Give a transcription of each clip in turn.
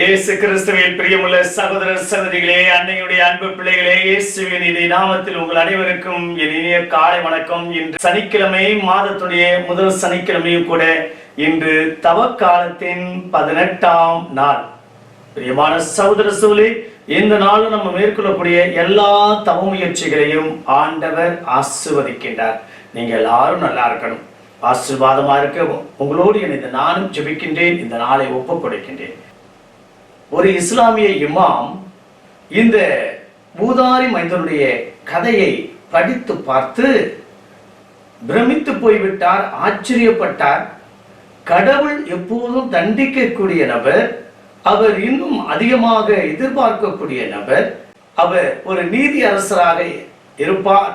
இயேசு கிறிஸ்துவில் பிரியமுள்ள சகோதர சகோதரிகளே அன்னையுடைய அன்பு பிள்ளைகளே இயேசுவின் இதை நாமத்தில் உங்கள் அனைவருக்கும் என் இனிய காலை வணக்கம். இன்று சனிக்கிழமை மாதத்துடைய முதல் சனிக்கிழமையும் கூட இன்று தவக்காலத்தின் பதினெட்டாம் நாள். பிரியமான சகோதர சூழி இந்த நாளும் நம்ம மேற்கொள்ளக்கூடிய எல்லா தவ முயற்சிகளையும் ஆண்டவர் ஆசிர்வதிக்கின்றார். நீங்க எல்லாரும் நல்லா இருக்கணும். ஆசீர்வாதமா இருக்க உங்களோடு இணைந்து நானும் ஜெபிக்கின்றேன். இந்த நாளை ஒப்புக் கொடுக்கின்றேன் ஒரு இஸ்லாமிய இமாம் இந்த பூதாரி மைந்தனுடைய கதையை படித்து பார்த்து பிரமித்து போய்விட்டார் ஆச்சரியப்பட்டார். கடவுள் எப்போதும் தண்டிக்கக்கூடிய நபர் அவர் இன்னும் அதிகமாக எதிர்பார்க்கக்கூடிய நபர் அவர் ஒரு நீதி அரசராக இருப்பார்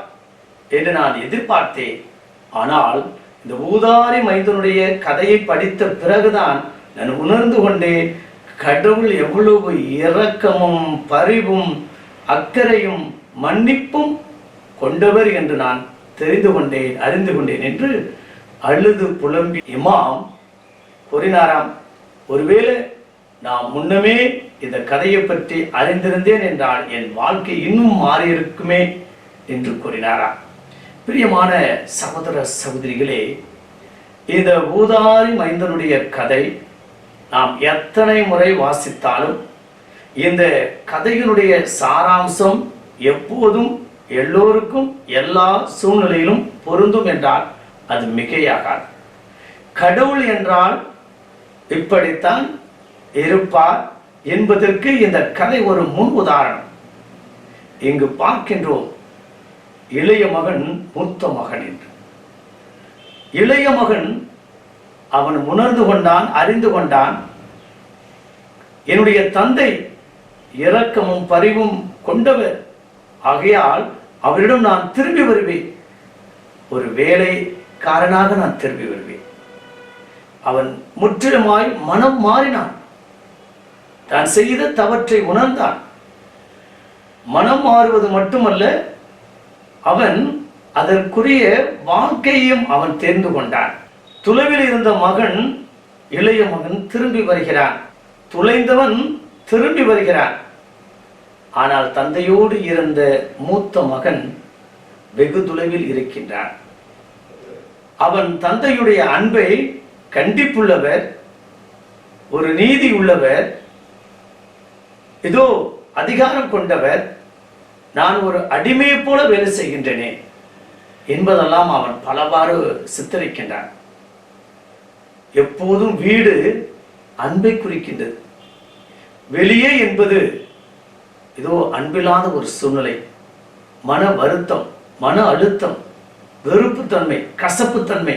என்று நான் எதிர்பார்த்தேன். ஆனால் இந்த ஊதாரி மைந்தனுடைய கதையை படித்த பிறகுதான் நான் உணர்ந்து கொண்டேன் கடவுள் எவ்வளவு இரக்கமும் பரிவும் அக்கறையும் மன்னிப்பும் கொண்டவர் என்று நான் தெரிந்து கொண்டேன் அறிந்து கொண்டேன் என்று அழுது புலம்பி இமாம் கூறினாராம் ஒருவேளை நான் முன்னமே இந்த கதையை பற்றி அறிந்திருந்தேன் என்றால் என் வாழ்க்கை இன்னும் மாறியிருக்குமே என்று கூறினாராம். பிரியமான சகோதர சகோதரிகளே இந்த ஊதாரி மைந்தனுடைய கதை நாம் எத்தனை முறை வாசித்தாலும் இந்த கதையினுடைய சாராம்சம் எப்போதும் எல்லோருக்கும் எல்லா சூழ்நிலையிலும் பொருந்தும் என்றால் அது மிகையாகாது. கடவுள் என்றால் இப்படித்தான் இருப்பார் என்பதற்கு இந்த கதை ஒரு முன் உதாரணம். இங்கு பார்க்கின்றோம் இளைய மகன் மூத்த மகன் என்று. இளைய மகன் அவன் உணர்ந்து கொண்டான் அறிந்து கொண்டான். என்னுடைய தந்தை இரக்கமும் பரிவும் கொண்டவர். ஆகையால் அவரிடம் நான் திரும்பி வருவேன். ஒரு வேலைக்காரனாக நான் திரும்பி வருவேன். அவன் முற்றிலுமாய் மனம் மாறினான். தான் செய்த தவற்றை உணர்ந்தான். மனம் மாறுவது மட்டுமல்ல அவன் அதற்குரிய வாழ்க்கையையும் அவன் தெரிந்து கொண்டான். துளவில் இருந்த மகன் இளைய மகன் திரும்பி வருகிறான். துளைந்தவன் திரும்பி வருகிறான். ஆனால் தந்தையோடு இருந்த மூத்த மகன் வெகு தொலைவில் இருக்கின்றான். அவன் தந்தையுடைய அன்பை கண்டிப்புள்ளவர் ஒரு நீதி உள்ளவர் இதோ அதிகாரம் கொண்டவர் நான் ஒரு அடிமையைப் போல வேலை செய்கின்றனே என்பதெல்லாம் அவன் பலவாறு சித்தரிக்கின்றான். எப்போதும் வீடு அன்பை குறிக்கின்றது. வெளியே என்பது ஏதோ அன்பில்லாத ஒரு சூழ்நிலை. மன வருத்தம் மன அழுத்தம் வெறுப்புத்தன்மை கசப்புத்தன்மை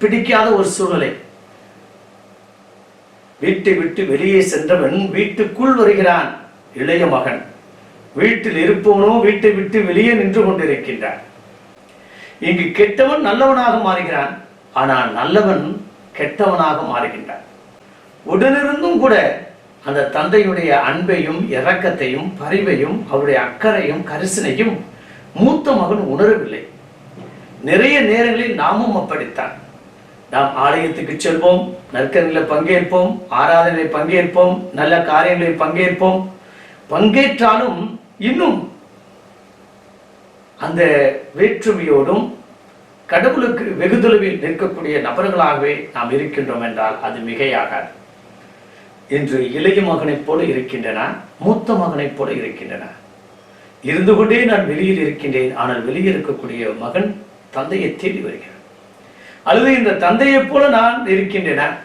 பிடிக்காத ஒரு சூழ்நிலை. வீட்டை விட்டு வெளியே சென்றவன் வீட்டுக்குள் வருகிறான் இளைய மகன். வீட்டில் இருப்பவனோ வீட்டை விட்டு வெளியே நின்று கொண்டிருக்கின்றான். இங்கு கெட்டவன் நல்லவனாக மாறுகிறான். ஆனால் நல்லவன் கெட்டவனாக மாறுகின்றான் உடனிருந்தும் கூட அந்த தந்தையுடைய அன்பையும் இரக்கத்தையும் பரிவையும் அவருடைய அக்கறையும் கரிசனையும் மூத்த மகன் உணரவில்லை. நிறைய நேரங்களில் நாமும் அப்படித்தான். நாம் ஆலயத்துக்கு செல்வோம் நற்கரங்களில் பங்கேற்போம் ஆராதனையில் பங்கேற்போம் நல்ல காரியங்களில் பங்கேற்போம். பங்கேற்றாலும் இன்னும் அந்த வேற்றுமையோடும் கடவுளுக்கு வெகு தொலைவில் நிற்கக்கூடிய நபர்களாகவே நாம் இருக்கின்றோம் என்றால் அது மிகையாகாது. இன்று இளைய மகனைப் போல இருக்கின்றன மூத்த மகனைப் போல இருக்கின்றன. இருந்து கொண்டே நான் வெளியில் இருக்கின்றேன் ஆனால் வெளியே இருக்கக்கூடிய மகன் தந்தையை தேடி வருகிறார். அல்லது இந்த தந்தையைப் போல நான் இருக்கின்றன.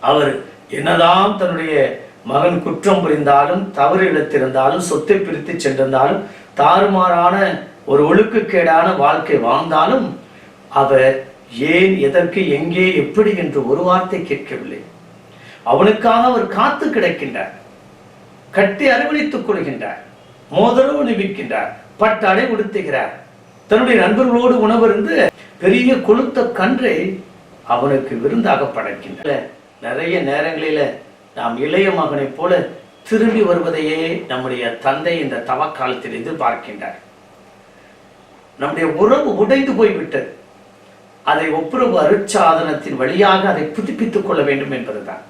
அவர் என்னதான் தன்னுடைய மகன் குற்றம் புரிந்தாலும் தவறு இழத்திருந்தாலும் சொத்தை பிரித்து சென்றிருந்தாலும் தாறுமாறான ஒரு ஒழுக்கக்கேடான வாழ்க்கை வாழ்ந்தாலும் அவர் ஏன் எதற்கு எங்கே எப்படி என்று ஒரு வார்த்தை கேட்கவில்லை. அவனுக்காக அவர் காத்து கிடக்கின்றார். கட்டி அரவணைத்துக் கொள்கின்றார். மோதரவு நிமிக்கின்றார் பட்டாடை உடுத்துகிறார். தன்னுடைய நண்பர்களோடு உணவருந்து பெரிய கொளுத்த கன்றை அவனுக்கு விருந்தாக படைக்கின்ற நிறைய நேரங்களில நாம் இளைய மகனைப் போல திரும்பி வருவதையே நம்முடைய தந்தை இந்த தவக்காலத்தில் எதிர்பார்க்கின்றார். நம்முடைய உறவு உடைந்து போய்விட்டது. அதை ஒப்புரவு அருட்சாதனத்தின் வழியாக அதை புதுப்பித்துக் கொள்ள வேண்டும் என்பதுதான்.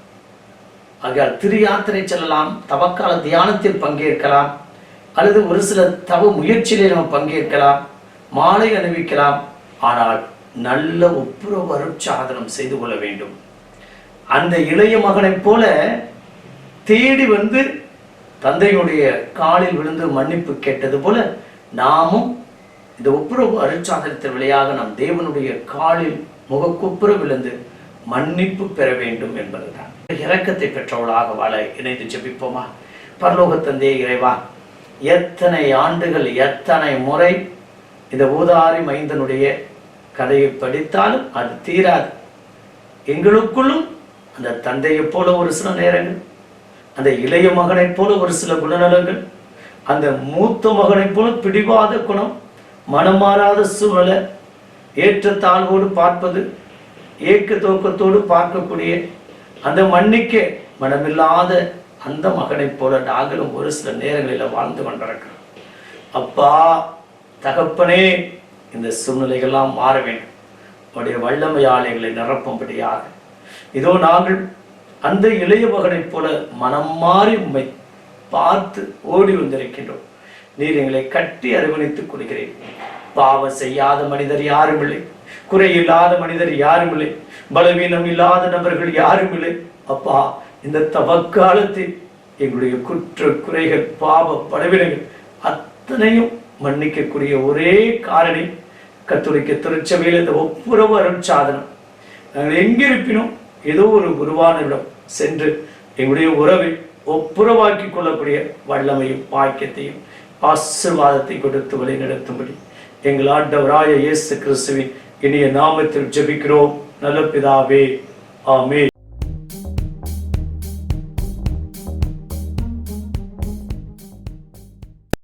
ஆகையால் திருயாத்திரை செல்லலாம் தவக்கால தியானத்தில் பங்கேற்கலாம் அல்லது ஒரு சில தவ முயற்சியிலே நம்ம பங்கேற்கலாம் மாலை அணிவிக்கலாம் ஆனால் நல்ல ஒப்புரவு அருட்சாதனம் செய்து கொள்ள வேண்டும். அந்த இளைய மகனைப் போல தேடி வந்து தந்தையுடைய காலில் விழுந்து மன்னிப்பு கேட்டது போல நாமும் இந்த ஒப்புரவு அருட்சாதனத்தின் விளையாக நாம் தேவனுடைய காலில் முகக்குப்புற விழுந்து மன்னிப்பு பெற வேண்டும் என்பதுதான். இறக்கத்தை பெற்றவளாக வாழ இணைந்து ஜெபிப்போமா? பரலோக தந்தையே இறைவா எத்தனை ஆண்டுகள் எத்தனை முறை இந்த ஊதாரி மைந்தனுடைய கதையை படித்தாலும் அது தீராது. எங்களுக்குள்ளும் அந்த தந்தையைப் போல ஒரு சில நேரங்கள் அந்த இளைய மகனைப் போல ஒரு சில குணநலங்கள் அந்த மூத்த மகனைப் போல பிடிவாத குணம் மனமாறாத சூழலை ஏற்ற தாழ்வோடு பார்ப்பது ஏக்க தோக்கத்தோடு பார்க்கக்கூடிய அந்த மன்னிக்க மனமில்லாத அந்த மகனைப் போல நாங்களும் ஒரு சில நேரங்களில் வாழ்ந்து கொண்டிருக்கிறோம். அப்பா தகப்பனே இந்த சூழ்நிலைகள்லாம் மாற வேண்டும். உடைய வல்லமையாளைகளை நிரப்பும்படியாக. இதோ நாங்கள் அந்த இளைய மகனைப் போல மனம் மாறி உண்மை பார்த்து ஓடி வந்திருக்கின்றோம். நீர் எங்களை கட்டி அரவணைத்துக் கொள்கிறேன் பாவம் செய்யாத மனிதர் யாரும் இல்லை. குறை இல்லாத மனிதர் யாரும் இல்லை. பலவீனம் இல்லாத நபர்கள் யாரும் இல்லை. அப்பா இந்த தவக்காலத்தில் எங்களுடைய குற்ற குறைகள் பாவ பலவீனங்கள் அத்தனையும் மன்னிக்கக்கூடிய ஒரே காரணி கத்துரைக்க திருச்சபையில் இந்த ஒப்புரவு அருட்சாதனம் நாங்கள் எங்கிருப்பினும் ஏதோ ஒரு குருவானிடம் சென்று எங்களுடைய உறவை ஒப்புரவாக்கி கொள்ளக்கூடிய வல்லமையும் பாக்கியத்தையும் ஆசீர்வாதத்தை கொடுத்து வழி நடத்தும்படி எங்கள் ஆண்டவராய இயேசு கிறிஸ்துவின் இனிய நாமத்தில் ஜெபிக்கிறோம். நல்ல பிதாவே ஆமே